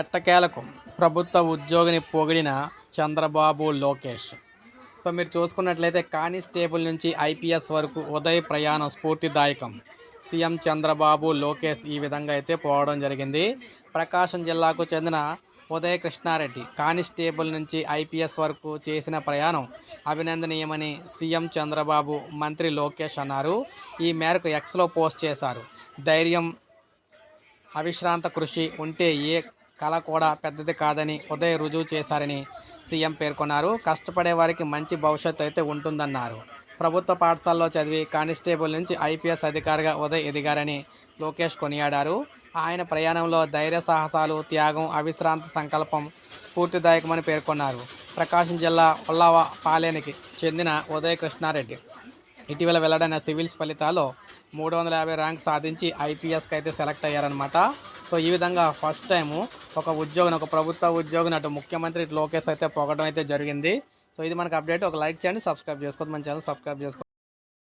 ఎట్టకేలకు ప్రభుత్వ ఉద్యోగిని పొగిడిన చంద్రబాబు లోకేష్. సో మీరు చూసుకున్నట్లయితే కానిస్టేబుల్ నుంచి ఐపీఎస్ వరకు ఉదయ్ ప్రయాణం స్ఫూర్తిదాయకం. సీఎం చంద్రబాబు లోకేష్ ఈ విధంగా అయితే పోవడం జరిగింది. ప్రకాశం జిల్లాకు చెందిన ఉదయ కృష్ణారెడ్డి కానిస్టేబుల్ నుంచి ఐపీఎస్ వరకు చేసిన ప్రయాణం అభినందనీయమని సీఎం చంద్రబాబు మంత్రి లోకేష్ అన్నారు. ఈ మేరకు ఎక్స్లో పోస్ట్ చేశారు. ధైర్యం అవిశ్రాంత కృషి ఉంటే ఏ కళ కూడా పెద్దది కాదని ఉదయ్ రుజువు చేశారని సీఎం పేర్కొన్నారు. కష్టపడే వారికి మంచి భవిష్యత్తు అయితే ఉంటుందన్నారు. ప్రభుత్వ పాఠశాలలో చదివి కానిస్టేబుల్ నుంచి ఐపీఎస్ అధికారిగా ఉదయ్ ఎదిగారని లోకేష్ కొనియాడారు. ఆయన ప్రయాణంలో ధైర్య సాహసాలు త్యాగం అవిశ్రాంత సంకల్పం స్ఫూర్తిదాయకమని పేర్కొన్నారు. ప్రకాశం జిల్లా ఉల్లవ పాలేనికి చెందిన ఉదయ కృష్ణారెడ్డి ఇటీవల వెల్లడైన సివిల్స్ ఫలితాల్లో మూడు వందల యాభై ర్యాంక్ సాధించి ఐపీఎస్కి అయితే సెలెక్ట్ అయ్యారనమాట సో ఈ విధంగా ఫస్ట్ టైము ఒక ఉద్యోగిని ఒక ప్రభుత్వ ఉద్యోగిని అటు ముఖ్యమంత్రి లోకేష్ అయితే పొగడం అయితే జరిగింది. సో ఇది మనకు అప్డేట్. ఒక లైక్ చేయండి సబ్స్క్రైబ్ చేసుకోండి మన ఛానల్ సబ్స్క్రైబ్ చేసుకోండి